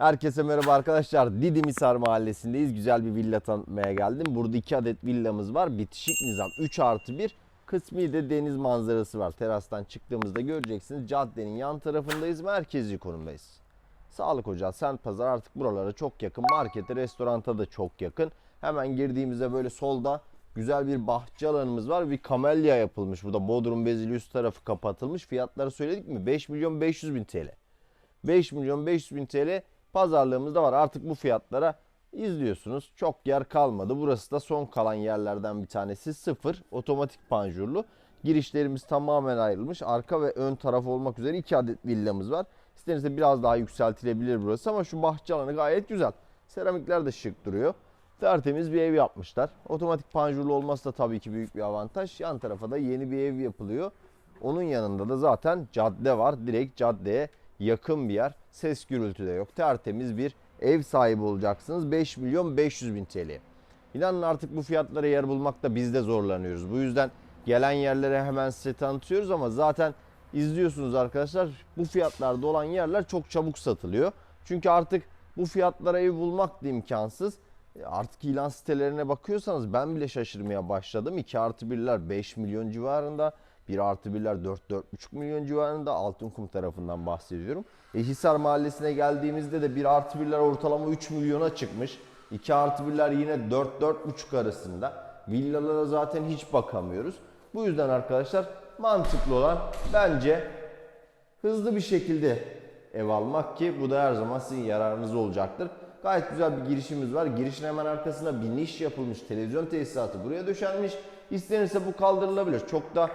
Herkese merhaba arkadaşlar. Didim Hisar Mahallesi'ndeyiz. Güzel bir villa tanıtmaya geldim. Burada iki adet villamız var. Bitişik nizam 3 artı 1. Kısmi de deniz manzarası var. Terastan çıktığımızda göreceksiniz. Caddenin yan tarafındayız. Merkezi konumdayız. Sağlık Ocağı, Sent Pazar artık buralara çok yakın. Markete, restoranta da çok yakın. Hemen girdiğimizde böyle solda güzel bir bahçe alanımız var. Bir kamelya yapılmış. Burada Bodrum Bezili üst tarafı kapatılmış. Fiyatları söyledik mi? 5 milyon 500 bin TL. 5 milyon 500 bin TL pazarlığımızda var. Artık bu fiyatlara izliyorsunuz. Çok yer kalmadı. Burası da son kalan yerlerden bir tanesi. Sıfır otomatik panjurlu. Girişlerimiz tamamen ayrılmış. Arka ve ön taraf olmak üzere iki adet villamız var. İstenirse biraz daha yükseltilebilir burası ama şu bahçe alanı gayet güzel. Seramikler de şık duruyor. Tertemiz bir ev yapmışlar. Otomatik panjurlu olması da tabii ki büyük bir avantaj. Yan tarafa da yeni bir ev yapılıyor. Onun yanında da zaten cadde var. Direkt caddeye yakın bir yer. Ses gürültü de yok. Tertemiz bir ev sahibi olacaksınız. 5 milyon 500 bin TL. İnanın artık bu fiyatlara yer bulmakta biz de zorlanıyoruz. Bu yüzden gelen yerlere hemen size tanıtıyoruz ama zaten izliyorsunuz arkadaşlar. Bu fiyatlarda olan yerler çok çabuk satılıyor. Çünkü artık bu fiyatlara ev bulmak da imkansız. E, Artık ilan sitelerine bakıyorsanız ben bile şaşırmaya başladım. 2 artı 1'ler 5 milyon civarında. 1 artı 1'ler 4-4,5 milyon civarında Altınkum tarafından bahsediyorum. E, Hisar Mahallesi'ne geldiğimizde de 1 artı 1'ler ortalama 3 milyona çıkmış. 2 artı 1'ler yine 4-4,5 arasında. Villalara zaten hiç bakamıyoruz. Bu yüzden arkadaşlar mantıklı olan bence hızlı bir şekilde ev almak ki bu da her zaman sizin yararınız olacaktır. Gayet güzel bir girişimiz var. Girişin hemen arkasında bir niş yapılmış televizyon tesisatı buraya döşenmiş. İstenirse bu kaldırılabilir. Çok da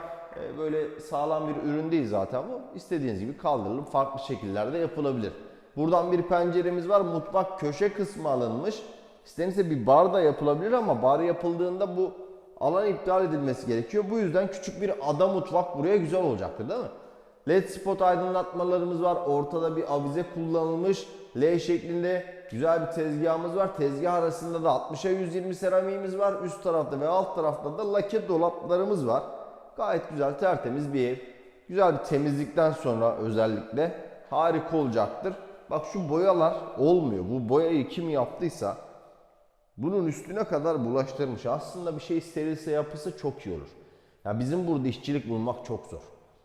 böyle sağlam bir ürün değil zaten bu. İstediğiniz gibi kaldırılıp farklı şekillerde yapılabilir. Buradan bir penceremiz var. Mutfak köşe kısmı alınmış. İstenirse bir bar da yapılabilir ama bar yapıldığında bu alan iptal edilmesi gerekiyor. Bu yüzden küçük bir ada mutfak buraya güzel olacaktır değil mi? LED spot aydınlatmalarımız var. Ortada bir avize kullanılmış. L şeklinde güzel bir tezgahımız var. Tezgah arasında da 60'a 120 seramiğimiz var. Üst tarafta ve alt tarafta da lake dolaplarımız var. Gayet güzel tertemiz bir ev. Güzel bir temizlikten sonra özellikle harika olacaktır. Bak şu boyalar olmuyor. Bu boyayı kim yaptıysa bunun üstüne kadar bulaştırmış. Aslında bir şey sterilse yapısı çok iyi olur. Ya bizim burada işçilik bulmak çok zor.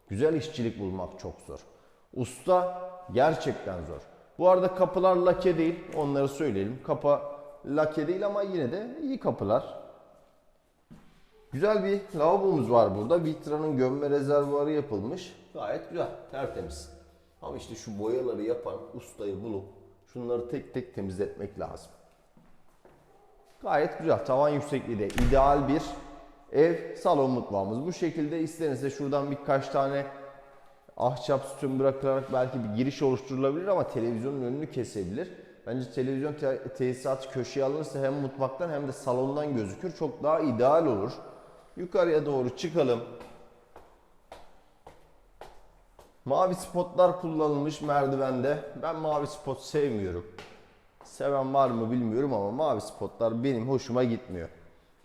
Güzel işçilik bulmak çok zor. Usta gerçekten zor. Bu arada kapılar lake değil. Onları söyleyelim. Kapa lake değil ama yine de iyi kapılar. Güzel bir lavabomuz var burada. Vitra'nın gömme rezervuarı yapılmış. Gayet güzel, tertemiz. Ama işte şu boyaları yapan ustayı bulup şunları tek tek temizletmek lazım. Gayet güzel. Tavan yüksekliği de ideal bir ev salon mutfağımız. Bu şekilde istenirse şuradan birkaç tane ahşap sütun bırakılarak belki bir giriş oluşturulabilir ama televizyonun önünü kesebilir. Bence televizyon te- tesisatı köşeye alınırsa hem mutfaktan hem de salondan gözükür. Çok daha ideal olur. Yukarıya doğru çıkalım. Mavi spotlar kullanılmış merdivende. Ben mavi spot sevmiyorum. Seven var mı bilmiyorum ama mavi spotlar benim hoşuma gitmiyor.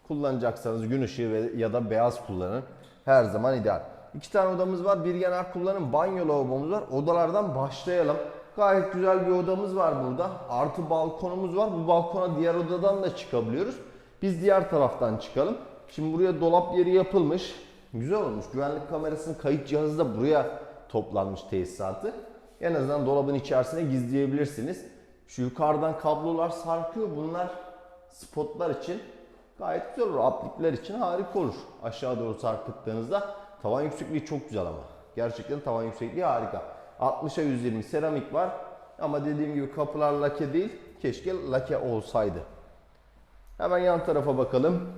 Kullanacaksanız gün ışığı ya da beyaz kullanın. Her zaman ideal. İki tane odamız var. Bir genel kullanım banyo lavabomuz var. Odalardan başlayalım. Gayet güzel bir odamız var burada. Artı balkonumuz var. Bu balkona diğer odadan da çıkabiliyoruz. Biz diğer taraftan çıkalım. Şimdi buraya dolap yeri yapılmış. Güzel olmuş. Güvenlik kamerasının kayıt cihazı da buraya toplanmış tesisatı. En azından dolabın içerisine gizleyebilirsiniz. Şu yukarıdan kablolar sarkıyor. Bunlar spotlar için gayet güzel olur. Aplikler için harika olur. Aşağı doğru sarkıttığınızda tavan yüksekliği çok güzel ama. Gerçekten tavan yüksekliği harika. 60'a 120 seramik var. Ama dediğim gibi kapılar lake değil. Keşke lake olsaydı. Hemen yan tarafa bakalım.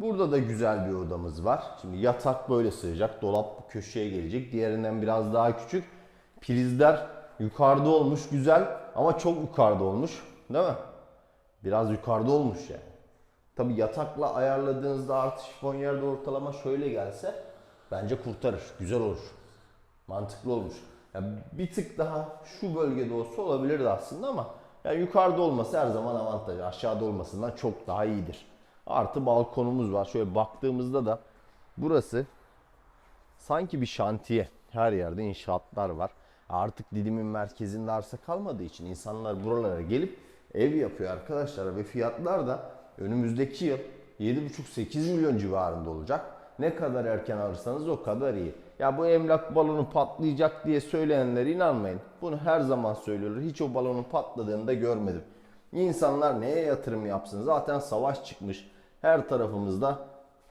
Burada da güzel bir odamız var. Şimdi yatak böyle sığacak. Dolap bu köşeye gelecek. Diğerinden biraz daha küçük. Prizler yukarıda olmuş güzel ama çok yukarıda olmuş. Değil mi? Biraz yukarıda olmuş yani. Tabi yatakla ayarladığınızda artı şifon yerde ortalama şöyle gelse bence kurtarır. Güzel olur. Mantıklı olmuş. Yani bir tık daha şu bölgede olsa olabilirdi aslında ama yani yukarıda olması her zaman avantaj. Aşağıda olmasından çok daha iyidir. Artı balkonumuz var. Şöyle baktığımızda da burası sanki bir şantiye. Her yerde inşaatlar var. Artık Didim'in merkezinde arsa kalmadığı için insanlar buralara gelip ev yapıyor arkadaşlar ve fiyatlar da önümüzdeki yıl 7,5-8 milyon civarında olacak. Ne kadar erken alırsanız o kadar iyi. Ya bu emlak balonu patlayacak diye söyleyenlere inanmayın. Bunu her zaman söylüyorlar. Hiç o balonun patladığını da görmedim. İnsanlar neye yatırım yapsın? Zaten savaş çıkmış. Her tarafımızda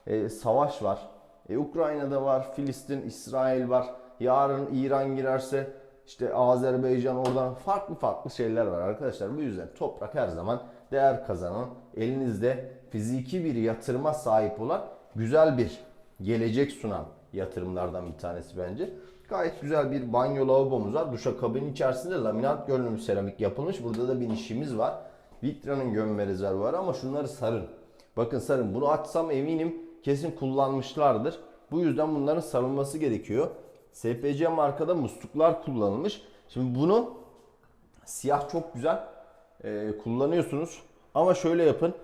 e, savaş var. E, Ukrayna'da var, Filistin, İsrail var. Yarın İran girerse işte Azerbaycan oradan farklı farklı şeyler var arkadaşlar. Bu yüzden toprak her zaman değer kazanan, elinizde fiziki bir yatırıma sahip olan güzel bir gelecek sunan yatırımlardan bir tanesi bence. Gayet güzel bir banyo lavabomuz var. Duşakabinin içerisinde laminat görünümlü seramik yapılmış. Burada da bir işimiz var. Vitra'nın gömme rezervuarı ama şunları sarın. Bakın sarın. Bunu açsam eminim kesin kullanmışlardır. Bu yüzden bunların sarılması gerekiyor. SPC markada musluklar kullanılmış. Şimdi bunu siyah çok güzel e, kullanıyorsunuz. Ama şöyle yapın.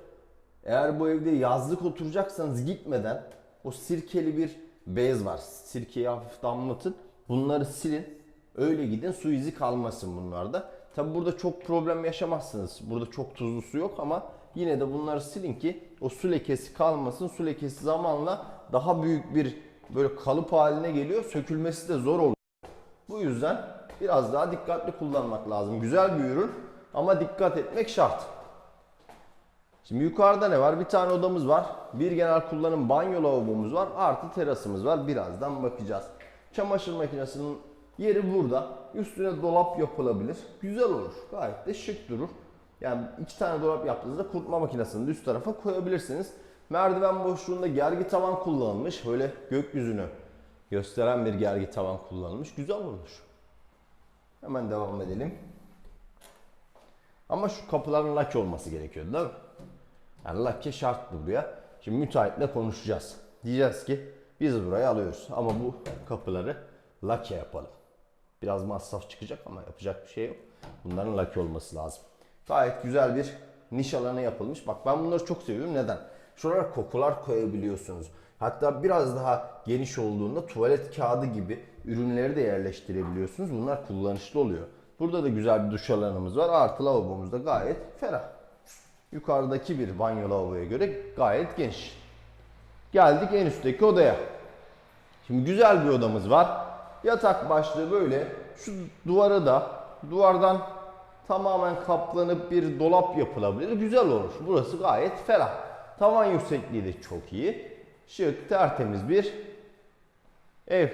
Eğer bu evde yazlık oturacaksanız gitmeden o sirkeli bir bez var. Sirkeyi hafif damlatın. Bunları silin. Öyle gidin. Su izi kalmasın bunlarda. Tabi burada çok problem yaşamazsınız. Burada çok tuzlu su yok ama yine de bunları silin ki o su lekesi kalmasın. Su lekesi zamanla daha büyük bir böyle kalıp haline geliyor. Sökülmesi de zor oluyor. Bu yüzden biraz daha dikkatli kullanmak lazım. Güzel bir ürün ama dikkat etmek şart. Şimdi yukarıda ne var? Bir tane odamız var. Bir genel kullanım banyo lavabomuz var. Artı terasımız var. Birazdan bakacağız. Çamaşır makinesinin yeri burada. Üstüne dolap yapılabilir. Güzel olur. Gayet de şık durur. Yani iki tane dolap yaptığınızda kurutma makinesini üst tarafa koyabilirsiniz. Merdiven boşluğunda gergi tavan kullanılmış. Böyle gökyüzünü gösteren bir gergi tavan kullanılmış. Güzel olmuş. Hemen devam edelim. Ama şu kapıların lak olması gerekiyor değil mi? Yani lake şart buraya. Şimdi müteahhitle konuşacağız. Diyeceğiz ki biz burayı alıyoruz ama bu kapıları lake yapalım. Biraz masraf çıkacak ama yapacak bir şey yok. Bunların lake olması lazım. Gayet güzel bir niş alanı yapılmış. Bak ben bunları çok seviyorum. Neden? Şuralara kokular koyabiliyorsunuz. Hatta biraz daha geniş olduğunda tuvalet kağıdı gibi ürünleri de yerleştirebiliyorsunuz. Bunlar kullanışlı oluyor. Burada da güzel bir duş alanımız var. Artı lavabomuz da gayet ferah. Yukarıdaki bir banyo lavaboya göre gayet geniş. Geldik en üstteki odaya. Şimdi güzel bir odamız var. Yatak başlığı böyle. Şu duvarı da duvardan tamamen kaplanıp bir dolap yapılabilir. Güzel olur. Burası gayet ferah. Tavan yüksekliği de çok iyi. Şık, tertemiz bir ev.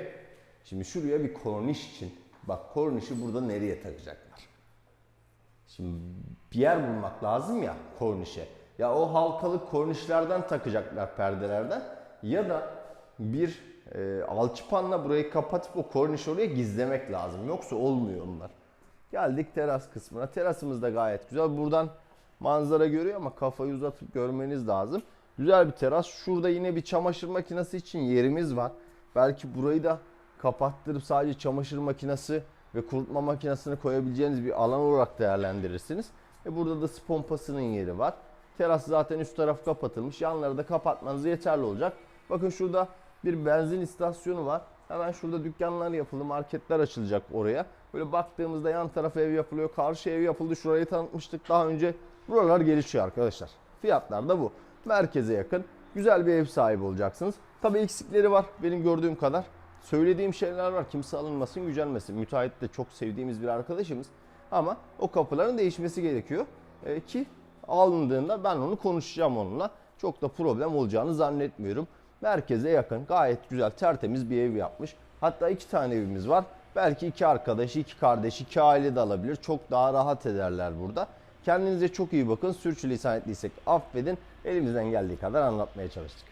Şimdi şuraya bir korniş için. Bak kornişi burada nereye takacaklar? Şimdi bir yer bulmak lazım ya kornişe. Ya o halkalı kornişlerden takacaklar perdelerden ya da bir e, alçıpanla burayı kapatıp o kornişi oraya gizlemek lazım. Yoksa olmuyor onlar. Geldik teras kısmına. Terasımız da gayet güzel. Buradan manzara görüyor ama kafayı uzatıp görmeniz lazım. Güzel bir teras. Şurada yine bir çamaşır makinesi için yerimiz var. Belki burayı da kapattırıp sadece çamaşır makinesi ve kurutma makinesini koyabileceğiniz bir alan olarak değerlendirirsiniz. E burada da su pompasının yeri var. Teras zaten üst taraf kapatılmış. Yanları da kapatmanız yeterli olacak. Bakın şurada bir benzin istasyonu var. Hemen şurada dükkanlar yapıldı, marketler açılacak oraya. Böyle baktığımızda yan tarafa ev yapılıyor, karşı ev yapıldı. Şurayı tanıtmıştık daha önce. Buralar gelişiyor arkadaşlar. Fiyatlar da bu. Merkeze yakın. Güzel bir ev sahibi olacaksınız. Tabii eksikleri var benim gördüğüm kadar. Söylediğim şeyler var. Kimse alınmasın, gücenmesin. Müteahhit de çok sevdiğimiz bir arkadaşımız. Ama o kapıların değişmesi gerekiyor. Ee, ki alındığında ben onu konuşacağım onunla. Çok da problem olacağını zannetmiyorum. Merkeze yakın, gayet güzel, tertemiz bir ev yapmış. Hatta iki tane evimiz var. Belki iki arkadaş, iki kardeş, iki aile de alabilir. Çok daha rahat ederler burada. Kendinize çok iyi bakın. Sürçülisan ettiysek affedin. Elimizden geldiği kadar anlatmaya çalıştık.